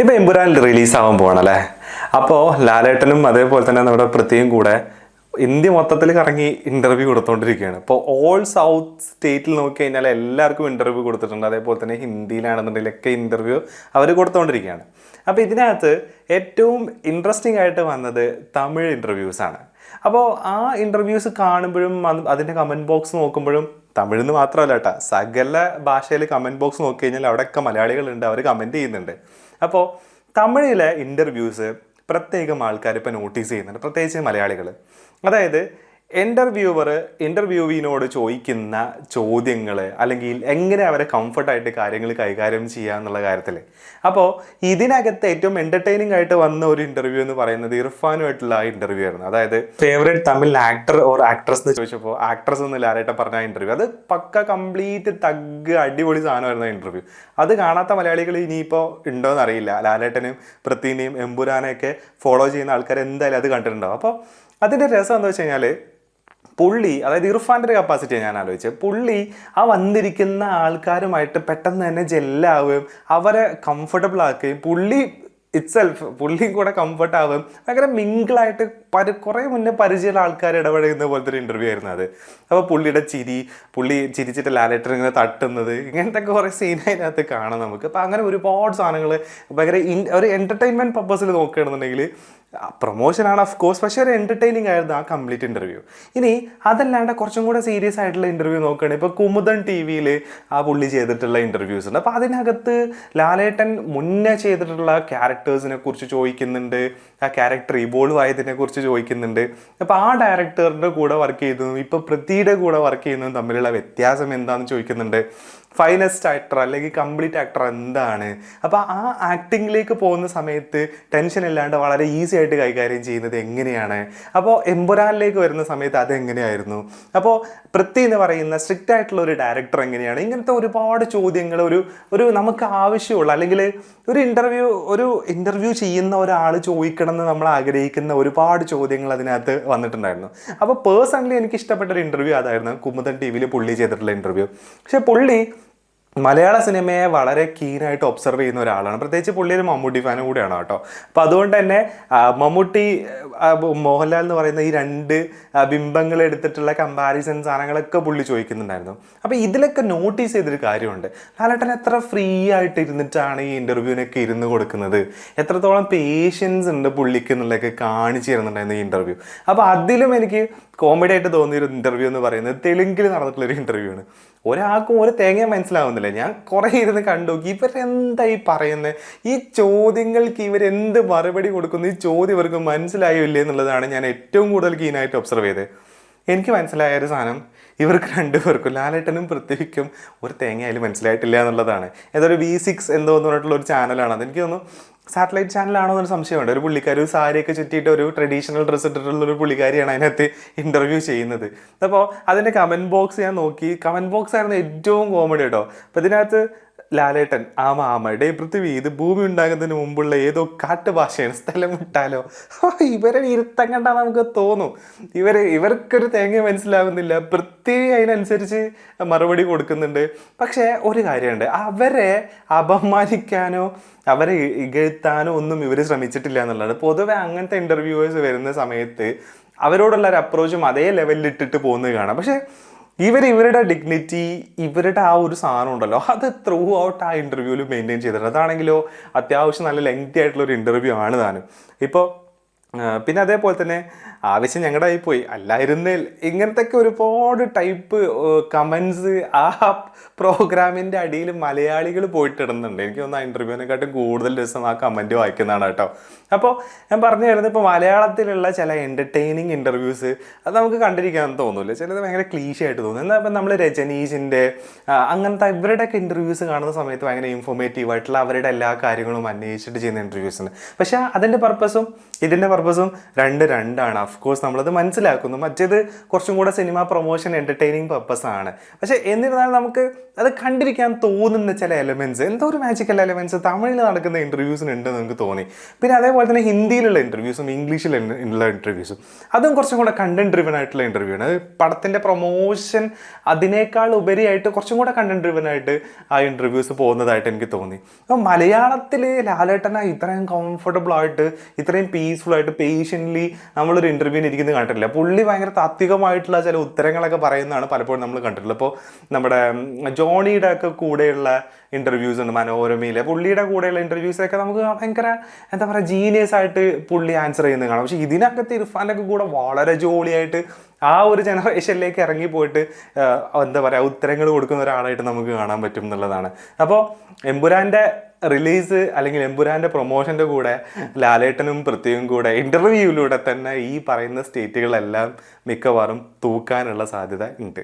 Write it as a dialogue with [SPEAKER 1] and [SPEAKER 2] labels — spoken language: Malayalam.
[SPEAKER 1] ഇപ്പൊ എമ്പുരാൻ റിലീസാവാൻ പോകണല്ലേ അപ്പോൾ ലാലേട്ടനും അതേപോലെ തന്നെ നമ്മുടെ പൃഥ്വിയും കൂടെ ഇന്ത്യ മൊത്തത്തിൽ കറങ്ങി ഇന്റർവ്യൂ കൊടുത്തുകൊണ്ടിരിക്കുകയാണ് അപ്പോൾ ഓൾ സൗത്ത് സ്റ്റേറ്റിൽ നോക്കി കഴിഞ്ഞാൽ എല്ലാവർക്കും ഇന്റർവ്യൂ കൊടുത്തിട്ടുണ്ട്. അതേപോലെ തന്നെ ഹിന്ദിയിലാണെന്നുണ്ടെങ്കിലൊക്കെ ഇന്റർവ്യൂ അവർ കൊടുത്തുകൊണ്ടിരിക്കുകയാണ് അപ്പോൾ ഇതിനകത്ത് ഏറ്റവും ഇൻട്രസ്റ്റിംഗ് ആയിട്ട് വന്നത് തമിഴ് ഇന്റർവ്യൂസ് ആണ്. അപ്പോൾ ആ ഇന്റർവ്യൂസ് കാണുമ്പോഴും അതിന്റെ കമന്റ് ബോക്സ് നോക്കുമ്പോഴും തമിഴിൽ നിന്ന് മാത്രമല്ല കേട്ടോ സകല ഭാഷയിൽ കമന്റ് ബോക്സ് നോക്കി കഴിഞ്ഞാൽ അവിടെയൊക്കെ മലയാളികളുണ്ട് അവർ കമന്റ് ചെയ്യുന്നുണ്ട്. അപ്പോൾ തമിഴിലെ ഇന്റർവ്യൂസ് പ്രത്യേകം ആൾക്കാർ ഇപ്പോൾ നോട്ടീസ് ചെയ്യുന്നുണ്ട്. പ്രത്യേകിച്ച് മലയാളികൾ അതായത് ഇന്റർവ്യൂവർ ഇന്റർവ്യൂവിനോട് ചോദിക്കുന്ന ചോദ്യങ്ങൾ അല്ലെങ്കിൽ എങ്ങനെ അവരെ കംഫർട്ടായിട്ട് കാര്യങ്ങൾ കൈകാര്യം ചെയ്യുക എന്നുള്ള കാര്യത്തിൽ അപ്പോൾ ഇതിനകത്ത് ഏറ്റവും എന്റർടൈനിങ് ആയിട്ട് വന്ന ഒരു ഇന്റർവ്യൂ എന്ന് പറയുന്നത് ഇർഫാനുമായിട്ടുള്ള ഇന്റർവ്യൂ ആയിരുന്നു. അതായത് favourite Tamil actor or actress എന്ന് ചോദിച്ചപ്പോൾ ആക്ട്രസ് എന്ന് ലാലേട്ട പറഞ്ഞ ഇന്റർവ്യൂ അത് പക്ക കംപ്ലീറ്റ് തഗ് അടിപൊളി സാധനമായിരുന്നു ഇന്റർവ്യൂ അത് കാണാത്ത മലയാളികൾ ഇനിയിപ്പോൾ ഉണ്ടോയെന്ന് അറിയില്ല. ലാലേട്ടനെയും പൃഥ്വിനെയും എമ്പുരാനെയൊക്കെ ഫോളോ ചെയ്യുന്ന ആൾക്കാർ എന്തായാലും അത് കണ്ടിട്ടുണ്ടാവും. അപ്പോൾ അതിന്റെ രസം എന്താ വെച്ച് കഴിഞ്ഞാൽ പുള്ളി അതായത് ഇർഫാന്റെ ഒരു കപ്പാസിറ്റി ഞാൻ ആലോചിച്ചത് പുള്ളി ആ വന്നിരിക്കുന്ന ആൾക്കാരുമായിട്ട് പെട്ടെന്ന് തന്നെ ജെല്ലാവുകയും അവരെ കംഫർട്ടബിൾ ആക്കുകയും പുള്ളി ഇറ്റ്സെൽഫ് പുള്ളിയും കൂടെ കംഫർട്ട് ആവുകയും ഭയങ്കര മിങ്കിളായിട്ട് പരി കുറേ മുന്നേ പരിചയമുള്ള ആൾക്കാർ ഇടപഴകുന്ന പോലത്തെ ഒരു ഇന്റർവ്യൂ ആയിരുന്നു അത്. അപ്പോൾ പുള്ളിയുടെ ചിരി പുള്ളി ചിരിച്ചിട്ട് ലാലേറ്റർ ഇങ്ങനെ തട്ടുന്നത് ഇങ്ങനത്തെ കുറേ സീൻ അതിനകത്ത് കാണാം നമുക്ക്. അപ്പോൾ അങ്ങനെ ഒരുപാട് സാധനങ്ങൾ ഭയങ്കര ഒരു എന്റർടൈൻമെന്റ് പർപ്പസിൽ നോക്കുകയാണെന്നുണ്ടെങ്കിൽ പ്രൊമോഷനാണ് ഓഫ് കോഴ്സ് പക്ഷേ ഒരു എന്റർടൈനിങ് ആയിരുന്നു ആ കംപ്ലീറ്റ് ഇന്റർവ്യൂ ഇനി അതല്ലാണ്ട് കുറച്ചും കൂടെ സീരിയസ് ആയിട്ടുള്ള ഇന്റർവ്യൂ നോക്കുകയാണെങ്കിൽ ഇപ്പോൾ കുമുദൻ ടി വിയിൽ ആ പുള്ളി ചെയ്തിട്ടുള്ള ഇന്റർവ്യൂസ് ഉണ്ട്. അപ്പോൾ അതിനകത്ത് ലാലേട്ടൻ മുന്നേ ചെയ്തിട്ടുള്ള ക്യാരക്ടേഴ്സിനെ കുറിച്ച് ചോദിക്കുന്നുണ്ട് ആ ക്യാരക്ടർ ഇവോൾവ് ആയതിനെ കുറിച്ച് ചോദിക്കുന്നുണ്ട്. അപ്പോൾ ആ ഡയറക്ടറിന്റെ കൂടെ വർക്ക് ചെയ്തതും ഇപ്പോൾ പൃഥ്വിയുടെ കൂടെ വർക്ക് ചെയ്യുന്നതും തമ്മിലുള്ള വ്യത്യാസം എന്താണെന്ന് ചോദിക്കുന്നുണ്ട്. ഫൈനസ്റ്റ് ആക്ടർ അല്ലെങ്കിൽ കംപ്ലീറ്റ് ആക്ടർ എന്താണ്? അപ്പോൾ ആ ആക്ടിങ്ങിലേക്ക് പോകുന്ന സമയത്ത് ടെൻഷൻ ഇല്ലാണ്ട് വളരെ ഈസി ആയിട്ട് കൈകാര്യം ചെയ്യുന്നത് എങ്ങനെയാണ്? അപ്പോൾ എമ്പുരാനിലേക്ക് വരുന്ന സമയത്ത് അതെങ്ങനെയായിരുന്നു? അപ്പോൾ പൃഥ്വി എന്ന് പറയുന്ന സ്ട്രിക്റ്റ് ആയിട്ടുള്ള ഒരു ഡയറക്ടർ എങ്ങനെയാണ്? ഇങ്ങനത്തെ ഒരുപാട് ചോദ്യങ്ങൾ ഒരു ഒരു നമുക്ക് ആവശ്യമുള്ള അല്ലെങ്കിൽ ഒരു ഇന്റർവ്യൂ ഒരു ഇന്റർവ്യൂ ചെയ്യുന്ന ഒരാൾ ചോദിക്കണം എന്ന് നമ്മൾ ആഗ്രഹിക്കുന്ന ഒരുപാട് ചോദ്യങ്ങൾ അതിനകത്ത് വന്നിട്ടുണ്ടായിരുന്നു. അപ്പോൾ പേഴ്സണലി എനിക്ക് ഇഷ്ടപ്പെട്ട ഒരു ഇന്റർവ്യൂ അതായിരുന്നു കുമുദൻ ടി വിയിൽ പുള്ളി ചെയ്തിട്ടുള്ള ഇന്റർവ്യൂ പക്ഷേ പുള്ളി മലയാള സിനിമയെ വളരെ കീനായിട്ട് ഒബ്സർവ് ചെയ്യുന്ന ഒരാളാണ്. പ്രത്യേകിച്ച് പുള്ളി ഒരു മമ്മൂട്ടി ഫാനും കൂടിയാണ് കേട്ടോ. അപ്പോൾ അതുകൊണ്ട് തന്നെ മമ്മൂട്ടി മോഹൻലാൽ എന്ന് പറയുന്ന ഈ രണ്ട് ബിംബങ്ങൾ എടുത്തിട്ടുള്ള കമ്പാരിസൺ സാധനങ്ങളൊക്കെ പുള്ളി ചോദിക്കുന്നുണ്ടായിരുന്നു. അപ്പോൾ ഇതിലൊക്കെ നോട്ടീസ് ചെയ്തൊരു കാര്യമുണ്ട്. ലാലേട്ടൻ എത്ര ഫ്രീ ആയിട്ട് ഇരുന്നിട്ടാണ് ഈ ഇന്റർവ്യൂവിനൊക്കെ ഇരുന്ന് കൊടുക്കുന്നത്? എത്രത്തോളം പേഷ്യൻസ് ഉണ്ട് പുള്ളിക്ക് എന്നുള്ളതൊക്കെ കാണിച്ചു തരുന്നുണ്ടായിരുന്നു ഈ ഇന്റർവ്യൂ അപ്പോൾ അതിലും എനിക്ക് കോമഡി ആയിട്ട് തോന്നിയൊരു ഇന്റർവ്യൂ എന്ന് പറയുന്നത് തെലുങ്കിൽ നടന്നിട്ടുള്ളൊരു ഇന്റർവ്യൂ ആണ്. ഒരാൾക്കും ഒരു തേങ്ങ മനസ്സിലാവുന്നില്ല. ഞാൻ കുറേ ഇരുന്ന് കണ്ടു. ഇവരെന്താ ഈ പറയുന്നത് ഈ ചോദ്യങ്ങൾക്ക് ഇവരെന്ത് മറുപടി കൊടുക്കുന്നു? ഈ ചോദ്യം ഇവർക്ക് മനസ്സിലായോ ഇല്ലേ എന്നുള്ളതാണ് ഞാൻ ഏറ്റവും കൂടുതൽ കീനായിട്ട് ഒബ്സർവ് ചെയ്തത്. എനിക്ക് മനസ്സിലായ ഒരു സാധനം ഇവർക്ക് രണ്ടുപേർക്കും ലാലേട്ടനും പൃഥ്വിക്കും ഒരു തേങ്ങയായാലും മനസ്സിലായിട്ടില്ല എന്നുള്ളതാണ്. ഏതൊരു വി സിക്സ് എന്തോ എന്ന് പറഞ്ഞിട്ടുള്ള ഒരു ചാനലാണ് അത് എനിക്ക് തോന്നുന്നു സാറ്റലൈറ്റ് ചാനലാണോ എന്നൊരു സംശയമുണ്ട്. ഒരു പുള്ളിക്കാരി ഒരു സാരിയൊക്കെ ചുറ്റിയിട്ട് ഒരു ട്രഡീഷണൽ ഡ്രസ്സ് ഇട്ടിട്ടുള്ള ഒരു പുള്ളിക്കാരിയാണ് അതിനകത്ത് ഇന്റർവ്യൂ ചെയ്യുന്നത്. അപ്പോൾ അതിന്റെ കമന്റ് ബോക്സ് ഞാൻ നോക്കി. കമന്റ് ബോക്സ് ആയിരുന്നു ഏറ്റവും കോമഡി കേട്ടോ. അപ്പോൾ ഇതിനകത്ത് ലാലേട്ടൻ ആ ഡേ പൃഥ്വി ഇത് ഭൂമി ഉണ്ടാകുന്നതിന് മുമ്പുള്ള ഏതോ കാട്ടുഭാഷയാണ് സ്ഥലം വിട്ടാലോ? ഇവരെ ഇരുത്തം കണ്ടാൽ നമുക്ക് തോന്നും. ഇവർ ഇവർക്കൊരു തേങ്ങ മനസ്സിലാവുന്നില്ല. പൃഥ്വി അതിനനുസരിച്ച് മറുപടി കൊടുക്കുന്നുണ്ട്. പക്ഷേ ഒരു കാര്യമുണ്ട്. അവരെ അപമാനിക്കാനോ അവരെ ഇകഴ്ത്താനോ ഒന്നും ഇവർ ശ്രമിച്ചിട്ടില്ല എന്നുള്ളതാണ്. പൊതുവെ അങ്ങനത്തെ ഇന്റർവ്യൂവേഴ്സ് വരുന്ന സമയത്ത് അവരോടുള്ള ഒരു അപ്രോച്ചും അതേ ലെവലിൽ ഇട്ടിട്ട് പോകുന്നത് കാണാം. പക്ഷേ ഇവർ ഇവരുടെ ഡിഗ്നിറ്റി ഇവരുടെ ആ ഒരു സാധനം ഉണ്ടല്ലോ അത് ത്രൂ ഔട്ട് ആ ഇന്റർവ്യൂവിൽ മെയിന്റെയിൻ ചെയ്തിട്ടുണ്ട്. അതാണെങ്കിലോ അത്യാവശ്യം നല്ല ലെങ്തി ആയിട്ടുള്ള ഒരു ഇന്റർവ്യൂ ആണ് താനും. ഇപ്പോൾ പിന്നെ അതേപോലെ തന്നെ ആവശ്യം ഞങ്ങളുടെ ആയി പോയി അല്ലായിരുന്നേൽ ഇങ്ങനത്തെയൊക്കെ ഒരുപാട് ടൈപ്പ് കമൻസ് ആ പ്രോഗ്രാമിന്റെ അടിയിൽ മലയാളികൾ പോയിട്ടിടുന്നുണ്ട്. എനിക്ക് തോന്നുന്നു ആ ഇന്റർവ്യൂവിനെക്കാട്ടും കൂടുതൽ ദിവസം ആ കമന്റ് വായിക്കുന്നതാണ് കേട്ടോ. അപ്പോൾ ഞാൻ പറഞ്ഞു തരുന്നത് ഇപ്പോൾ മലയാളത്തിലുള്ള ചില എന്റർടൈനിങ് ഇന്റർവ്യൂസ് അത് നമുക്ക് കണ്ടിരിക്കാൻ തോന്നില്ല. ചിലത് ഭയങ്കര ക്ലീശയായിട്ട് തോന്നും. എന്നാൽ ഇപ്പം നമ്മൾ രജനീഷിന്റെ അങ്ങനത്തെ ഇവരുടെയൊക്കെ ഇന്റർവ്യൂസ് കാണുന്ന സമയത്ത് ഭയങ്കര ഇൻഫോർമേറ്റീവ് ആയിട്ടുള്ള അവരുടെ എല്ലാ കാര്യങ്ങളും അന്വേഷിച്ചിട്ട് ചെയ്യുന്ന ഇന്റർവ്യൂസ് ഉണ്ട്. പക്ഷേ അതിന്റെ പർപ്പസും ഇതിന്റെ പർപ്പസും രണ്ട് രണ്ടാണ്. ഓഫ് കോഴ്സ് നമ്മളത് മനസ്സിലാക്കുന്നു. മറ്റേത് കുറച്ചും കൂടെ സിനിമ പ്രൊമോഷൻ എന്റർടൈനിങ് ആണ്. പക്ഷേ എന്നിരുന്നാലും നമുക്ക് അത് കണ്ടിരിക്കാൻ തോന്നുന്ന ചില എലമെന്റ്സ് എന്തോ ഒരു മാജിക്കൽ എലമെന്റ്സ് തമിഴിൽ നടക്കുന്ന ഇന്റർവ്യൂസിന് ഉണ്ടെന്ന് നമുക്ക് തോന്നി. പിന്നെ അതേപോലെ തന്നെ ഹിന്ദിയിലുള്ള ഇന്റർവ്യൂസും ഇംഗ്ലീഷിൽ ഉള്ള ഇന്റർവ്യൂസും അതും കുറച്ചും കൂടെ കണ്ടന്റ് ഡ്രിവൻ ആയിട്ടുള്ള ഇന്റർവ്യൂ ആണ്. പടത്തിന്റെ പ്രൊമോഷൻ അതിനേക്കാൾ ഉപരിയായിട്ട് കുറച്ചും കൂടെ കണ്ടന്റ് ഡ്രിവൻ ആയിട്ട് ആ ഇന്റർവ്യൂസ് പോകുന്നതായിട്ട് എനിക്ക് തോന്നി. അപ്പോൾ മലയാളത്തിൽ ലാലേട്ടനെ ഇത്രയും കംഫർട്ടബിൾ ആയിട്ട് ഇത്രയും പീസ്ഫുൾ ആയിട്ട് പേഷ്യന്റ്ലി നമ്മളൊരു ഇന്റർവ്യൂവിന് ഇരിക്കുന്നത് കണ്ടിട്ടില്ല. പുള്ളി ഭയങ്കര താത്വികമായിട്ടുള്ള ചില ഉത്തരങ്ങളൊക്കെ പറയുന്നതാണ് പലപ്പോഴും നമ്മൾ കണ്ടിട്ടുള്ളത്. അപ്പോൾ നമ്മുടെ ജോണിയുടെ ഒക്കെ കൂടെയുള്ള ഇന്റർവ്യൂസ് ഉണ്ട് മനോരമയിലെ. പുള്ളിയുടെ കൂടെയുള്ള ഇന്റർവ്യൂസൊക്കെ നമുക്ക് ഭയങ്കര എന്താ പറയുക ജീനിയസ് ആയിട്ട് പുള്ളി ആൻസർ ചെയ്യുന്നത് കാണാം. പക്ഷേ ഇതിനകത്ത് ഇർഫാനൊക്കെ കൂടെ വളരെ ജോളിയായിട്ട് ആ ഒരു ജനറേഷനിലേക്ക് ഇറങ്ങി പോയിട്ട് എന്താ പറയുക ഉത്തരങ്ങൾ കൊടുക്കുന്ന ഒരാളായിട്ട് നമുക്ക് കാണാൻ പറ്റും എന്നുള്ളതാണ്. അപ്പോൾ എമ്പുരാന്റെ റിലീസ് അല്ലെങ്കിൽ എമ്പുരാന്റെ പ്രൊമോഷന്റെ കൂടെ ലാലേട്ടനും പൃഥ്വിയും കൂടെ ഇന്റർവ്യൂവിലൂടെ തന്നെ ഈ പറയുന്ന സ്റ്റേറ്റുകളെല്ലാം മിക്കവാറും തൂക്കാനുള്ള സാധ്യത ഉണ്ട്.